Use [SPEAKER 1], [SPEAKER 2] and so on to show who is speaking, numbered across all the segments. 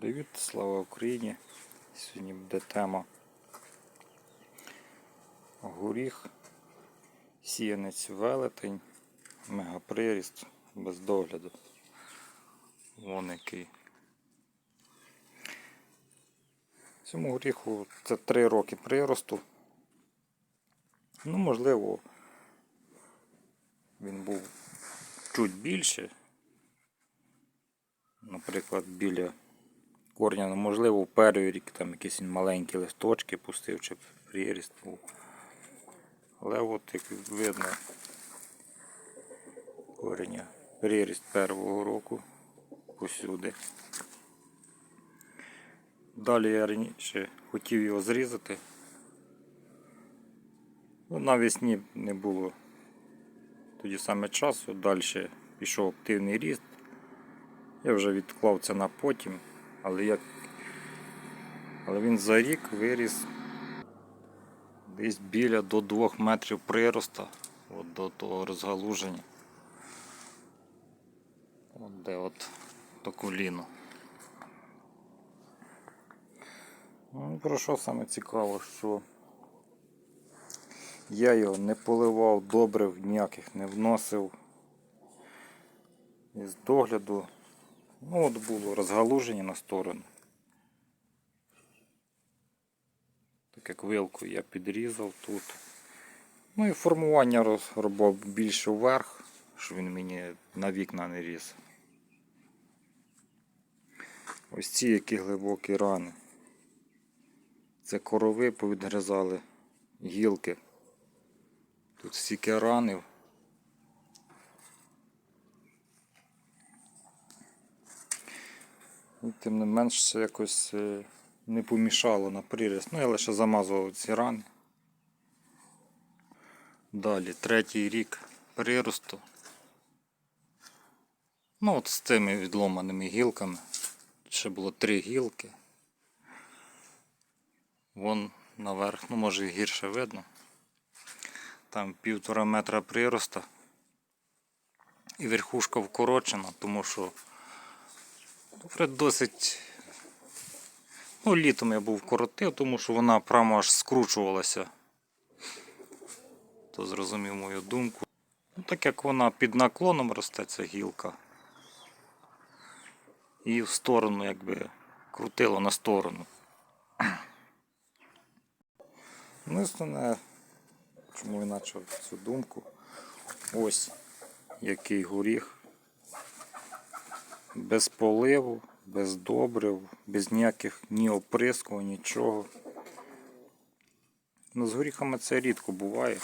[SPEAKER 1] Привіт, слава Україні! Сьогодні буде тема горіх, сіянець велетень, мегаприріст без догляду. Вон який. Цьому горіху це 3 роки приросту. Ну, можливо, він був чуть більше. Наприклад, біля корня, ну, можливо, в перший рік там якісь маленькі листочки пустив чи приріст був. Але от як видно кореня, приріст першого року посюди. Далі я раніше хотів його зрізати. Ну, навесні не було тоді саме часу, далі пішов активний ріст. Я вже відклав це на потім, але як... але він за рік виріс десь біля до 2 метрів прироста от до того розгалуження. От де от до коліну. Ну, про що саме цікаво, що я його не поливав добрив ніяких не вносив із догляду. Ну от було розгалуження на сторону. Так як вилку я підрізав тут. Ну і формування робив більше вверх, що він мені на вікна не ріс. Ось ці які глибокі рани. Це корови повідгризали гілки. Тут стільки ранив. І тим не менш це якось е, не помішало на приріст. Ну я лише замазував ці рани. Далі, третій рік приросту. Ну от з цими відломаними гілками. Ще було три гілки. Вон наверх, ну може гірше видно. Там півтора метра прироста. І верхушка вкорочена, тому що Добре, досить. Ну, літом я був коротив, тому що вона прямо аж скручувалася. То зрозумів мою думку. Ну, так як вона під наклоном росте, ця гілка. І в сторону якби крутило на сторону. Ну, основне, чому я почав цю думку. Ось який горіх без поливу, без добрив, без ніяких ні оприскувань, нічого. Ну, з горіхами це рідко буває.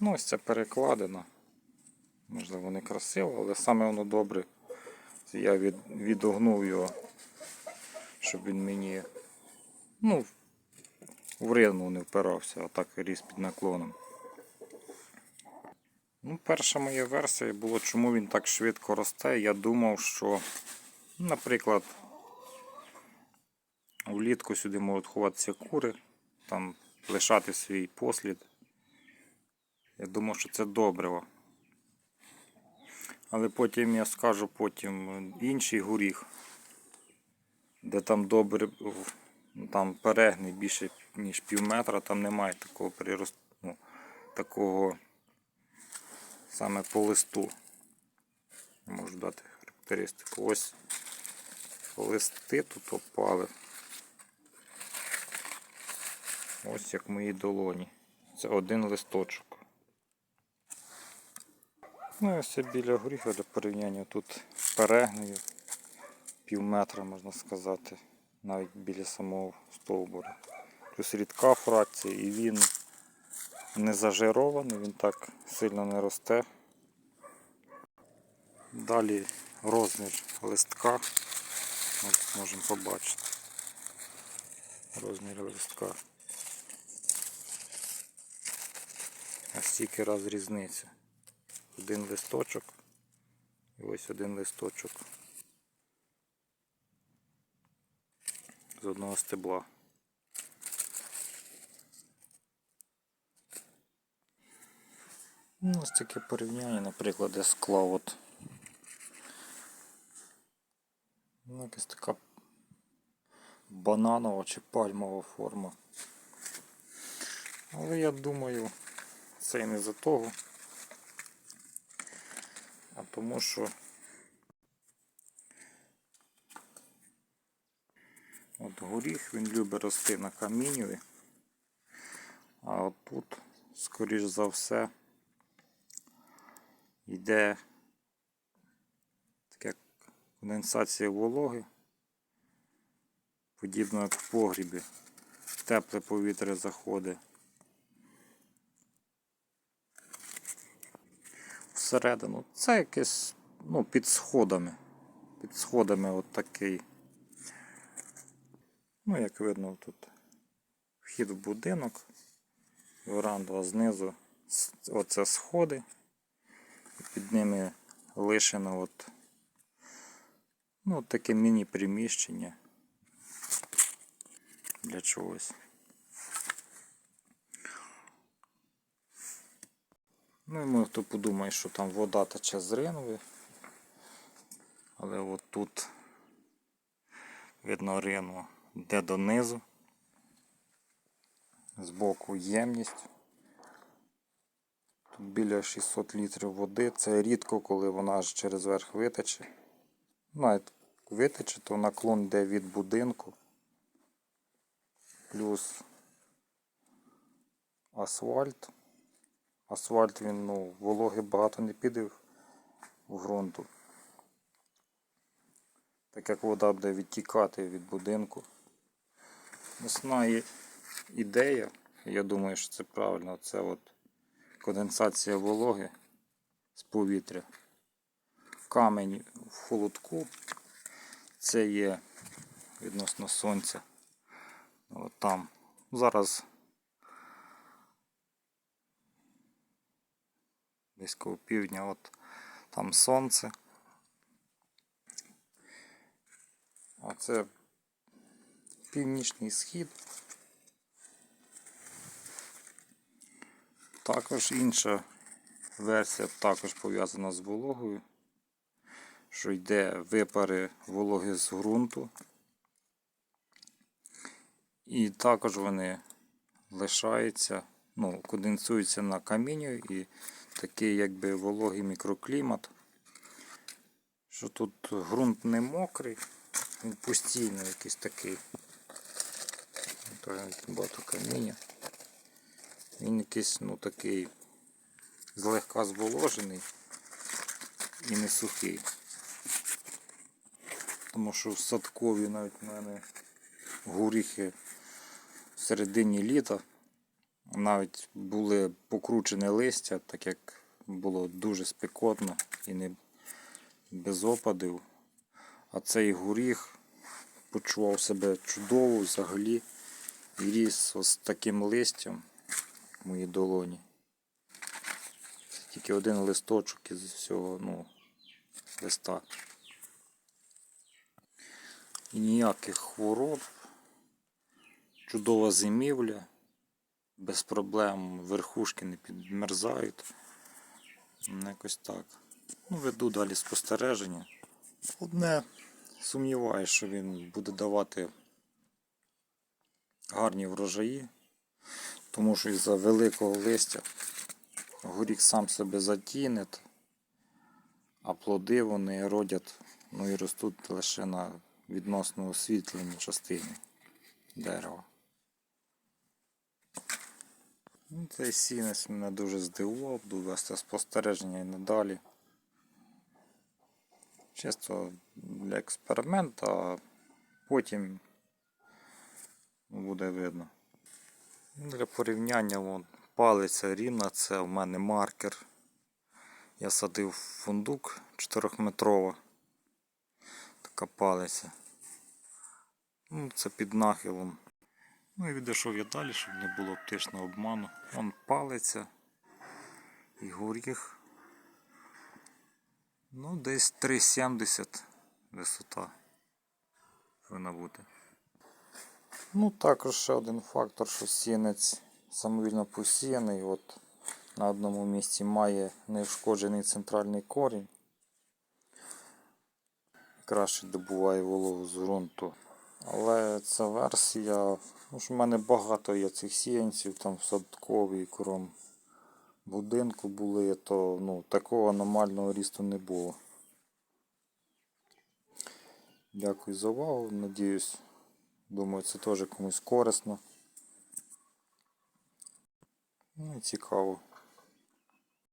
[SPEAKER 1] Ну, ось це перекладено. Можливо, не красиво, але саме воно добре. Я від, відогнув його, щоб він мені ну, в рину не впирався, а так ріс під наклоном. Ну, перша моя версія була, чому він так швидко росте. Я думав, що, наприклад, влітку сюди можуть ховатися кури, там лишати свій послід. Я думав, що це добриво. Але потім я скажу потім інший горіх, де там добре, там перегни більше ніж пів метра, там немає такого приросту, ну, такого саме по листу. Можу дати характеристику. Ось листи тут опали. Ось як мої долоні. Це один листочок. Ну ось біля горіха для порівняння тут перегною пів метра можна сказати, навіть біля самого стовбура. Плюс рідка фракція і він не зажирований, він так сильно не росте. Далі розмір листка. Ось можемо побачити. Розмір листка. А стільки раз різниця. Один листочок і ось один листочок з одного стебла. Ну, ось таке порівняння, наприклад, я склав от Ну, якась така бананова чи пальмова форма. Але я думаю, це і не за того. А тому що от горіх він любить рости на камінюві. А от тут, скоріш за все, йде така конденсація вологи, подібно як в погрібі. Тепле повітря заходить. Всередину. Це якесь ну, під сходами. Під сходами от такий. Ну, як видно, тут вхід в будинок, веранда, а знизу оце сходи. Під ними лишено от, ну, таке міні-приміщення для чогось. Ну і ми хто подумає, що там вода тече з ринви. Але от тут видно рину йде донизу. Збоку ємність. Біля 600 літрів води. Це рідко, коли вона аж через верх витече. Навіть витече, то наклон йде від будинку. Плюс асфальт. Асфальт він, ну, вологи багато не піде в ґрунту. Так як вода буде відтікати від будинку. Основна ідея, я думаю, що це правильно, це от конденсація вологи з повітря. Камень в холодку. Це є відносно сонця. От там. Зараз близько півдня, от там сонце. А це північний схід. Також інша версія також пов'язана з вологою, що йде випари вологи з ґрунту. І також вони лишаються, ну, конденсуються на камінню і такий якби вологий мікроклімат, що тут ґрунт не мокрий, він постійно якийсь такий. Багато каміння. Він якийсь ну, такий злегка зволожений і не сухий. Тому що в садкові навіть в мене горіхи в середині літа навіть були покручене листя, так як було дуже спекотно і не без опадів. А цей горіх почував себе чудово взагалі і ріс ось таким листям в моїй долоні. Це тільки один листочок із всього ну, листа. І ніяких хвороб, чудова зимівля, без проблем верхушки не підмерзають. Ну, Якось так. Ну, веду далі спостереження. Одне сумніваюся, що він буде давати гарні врожаї, тому що із-за великого листя горіх сам себе затіне, а плоди вони родять, ну і ростуть лише на відносно освітленій частині дерева. Ну, Цей сінець мене дуже здивував, буду вести спостереження і надалі. Чисто для експерименту, а потім буде видно. Ну, Для порівняння вон, палиця рівна, це в мене маркер. Я садив фундук 4-метрова. Така палиця. Ну, це під нахилом. Ну і відійшов я далі, щоб не було оптичного обману. Вон палиця і горіх. Ну, десь 3,70 висота повинна бути. Ну, також ще один фактор, що сінець самовільно посіяний. От на одному місці має неушкоджений центральний корінь. краще добуває вологу з ґрунту. Але ця версія, ну ж в мене багато є цих сіянців, там в садковій кром будинку були, то ну, такого аномального рісту не було. Дякую за увагу. Надіюсь, думаю, це теж комусь корисно. Ну і цікаво.